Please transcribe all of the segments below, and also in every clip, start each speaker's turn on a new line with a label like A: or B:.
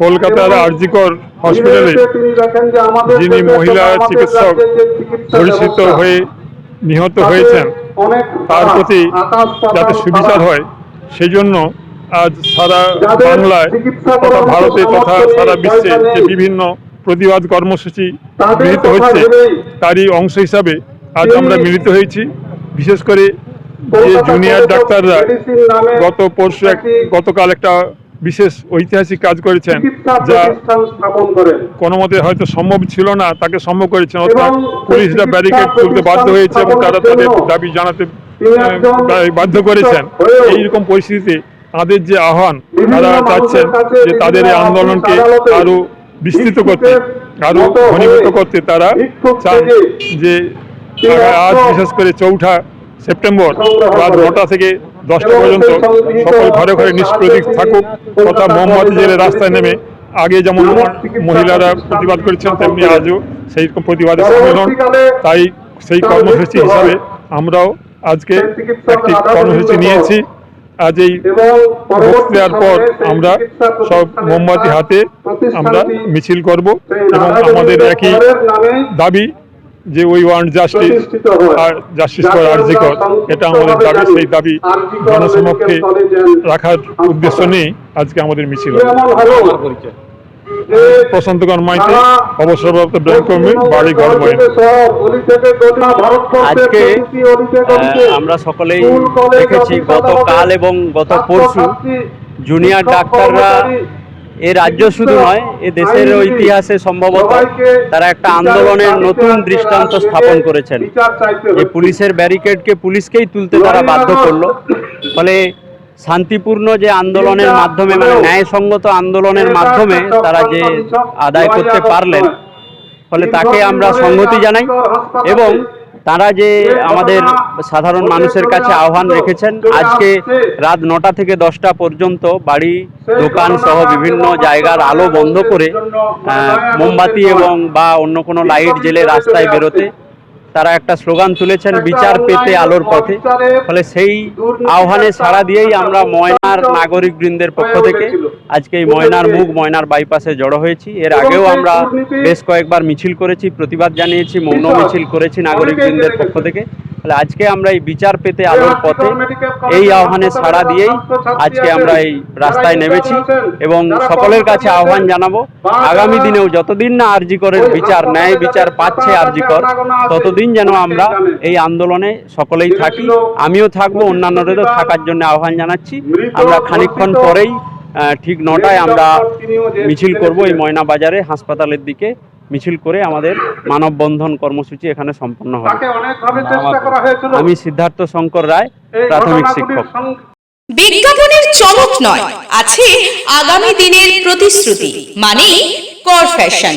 A: কলকাতার আরজিকর হসপিটালে যিনি মহিলা চিকিৎসক পরিচিত হয়ে নিহত হয়েছেন তার প্রতি যাতে সুবিচার হয় সেই জন্য আজ সারা বাংলায় তথা ভারতে তথা সারা বিশ্বে যে বিভিন্ন প্রতিবাদ কর্মসূচি গৃহীত হচ্ছে তারই অংশ হিসাবে আজ আমরা মিলিত হয়েছি। বিশেষ করে যে জুনিয়র ডাক্তাররা গত পরশু এক গতকাল একটা বিশেষ ঐতিহাসিক কাজ করেছেন যা কোনো মতে হয়তো সম্ভব ছিল না তাকে সম্ভব করেছেন অর্থাৎ পুলিশরা ব্যারিকেড তুলতে বাধ্য হয়েছে এবং তারা তাদের দাবি জানাতে বাধ্য করেছেন। এইরকম পরিস্থিতিতে তাদের যে আহ্বান তারা চাচ্ছেন যে তাদের এই আন্দোলনকে আরও বিস্তৃত করতে আরও ঘনীভূত করতে তারা চান যে আজ বিশেষ করে চৌঠা সেপ্টেম্বর রাত নটা থেকে দশটা পর্যন্ত সকল ঘরে ঘরে নিষ্প্রতীক থাকুক তথা মোমবাতি জেলে রাস্তায় নেমে আগে যেমন মহিলারা প্রতিবাদ করেছেন তেমনি আজও সেই রকম প্রতিবাদের সম্মেলন। তাই সেই কর্মসূচি হিসাবে আমরাও আজকে একটি কর্মসূচি নিয়েছি। আজ এই ভোট দেওয়ার পর আমরা সব মোমবাতি হাতে আমরা মিছিল করব এবং আমাদের একই দাবি যে উই ওয়ান্ট জাস্টিস আর জাস্টিস ফর আরজিকর এটা আমাদের দাবি সেই দাবি জনসমক্ষে রাখার উদ্দেশ্য নিয়ে আজকে আমাদের মিছিল প্রশান্তকর মাইতি অবসরপ্রাপ্ত ব্যাংক কর্মী বাড়ি ঘর
B: আজকে আমরা সকলেই দেখেছি গতকাল এবং গত পরশু জুনিয়র ডাক্তাররা এ রাজ্য শুধু নয়, এ দেশের ইতিহাসে সম্ভবত তারা একটা আন্দোলনের নতুন দৃষ্টান্ত স্থাপন করেছেন। যে পুলিশের ব্যারিকেডকে পুলিশকেই তুলতে তারা বাধ্য করল। ফলে শান্তিপূর্ণ যে আন্দোলনের মাধ্যমে মানে ন্যায়সঙ্গত আন্দোলনের মাধ্যমে তারা যে আদায় করতে পারলেন, ফলে তাকে আমরা সংহতি জানাই এবং তারা যে আমাদের সাধারণ মানুষের কাছে আহ্বান রেখেছেন, আজকে রাত নটা থেকে দশটা পর্যন্ত বাড়ি, দোকান সহ বিভিন্ন জায়গার আলো বন্ধ করে মোমবাতি এবং বা অন্য কোনো লাইট জেলে রাস্তায় বেরোতে তারা একটা স্লোগান তুলেছেন বিচার পেতে আলোর পথে। ফলে সেই আহ্বানে সাড়া দিয়েই আমরা ময়নার নাগরিক বৃন্দের পক্ষ থেকে আজকে এই ময়নার মুখ ময়নার বাইপাসে জড়ো হয়েছি। এর আগেও আমরা বেশ কয়েকবার মিছিল করেছি প্রতিবাদ জানিয়েছি মৌন মিছিল করেছি নাগরিক বৃন্দের পক্ষ থেকে। ফলে আজকে আমরা এই বিচার পেতে আলোর পথে এই আহ্বানে সাড়া দিয়েই আজকে আমরা এই রাস্তায় নেমেছি এবং সকলের কাছে আহ্বান জানাব। আগামী দিনেও যতদিন না আরজিকরের বিচার, ন্যায় বিচার পাচ্ছে আরজিকর, ততদিন যেন আমরা এই আন্দোলনে সকলেই থাকি। আমিও থাকব, অন্যান্যদেরও থাকার জন্য আহ্বান জানাচ্ছি। আমরা খানিকক্ষণ পরেই ঠিক নটায় আমরা মিছিল করব এই ময়না বাজারে হাসপাতালের দিকে। মিছিল করে আমাদের মানববন্ধন কর্মসূচি এখানে সম্পন্ন হয়। আমি সিদ্ধার্থ শঙ্কর রায় প্রাথমিক শিক্ষক।
C: বিজ্ঞাপনের চমক নয় আছে আগামী দিনের প্রতিশ্রুতি মানে কর ফ্যাশন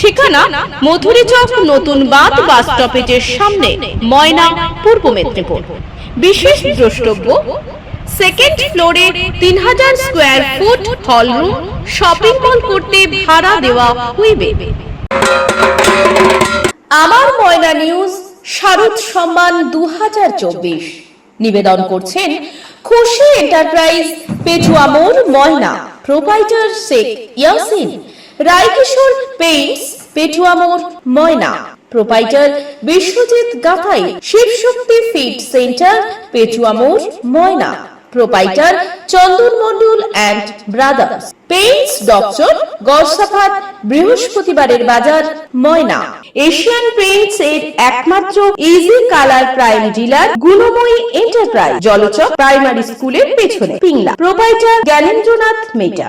C: ঠিকানা মধুরী চক, নতুন বাদ বাস স্টপেজের সামনে, ময়না, পূর্ব মেদিনীপুর। বিশেষ দ্রষ্টব্য সেকেন্ড ফ্লোরে তিন হাজার square foot hall room shopping mall করতে ভাড়া দেওয়া হইবে। আমার ময়না নিউজ শারদ সম্মান দু হাজার চব্বিশ। নিবেদন করছেন খুশি enterprise Petua Moyna. Proprietor Sheikh Yasin. Raikishore paints, Petua মোড়, Moyna. Proprietor Biswajit Gathai, Shibshakti feed centre, Petua মোড়, Moyna. Proprietor Chandan Mondal and brothers. Paints doctor Garsafat বৃহস্পতিবারের বাজার, ময়না। এশিয়ান পেইন্টস এর একমাত্র easy colour prime dealer Gunmoyee enterprise Jalchak primary স্কুলের পেছনে, Pingla. Proprietor Gyanendranath মেটা।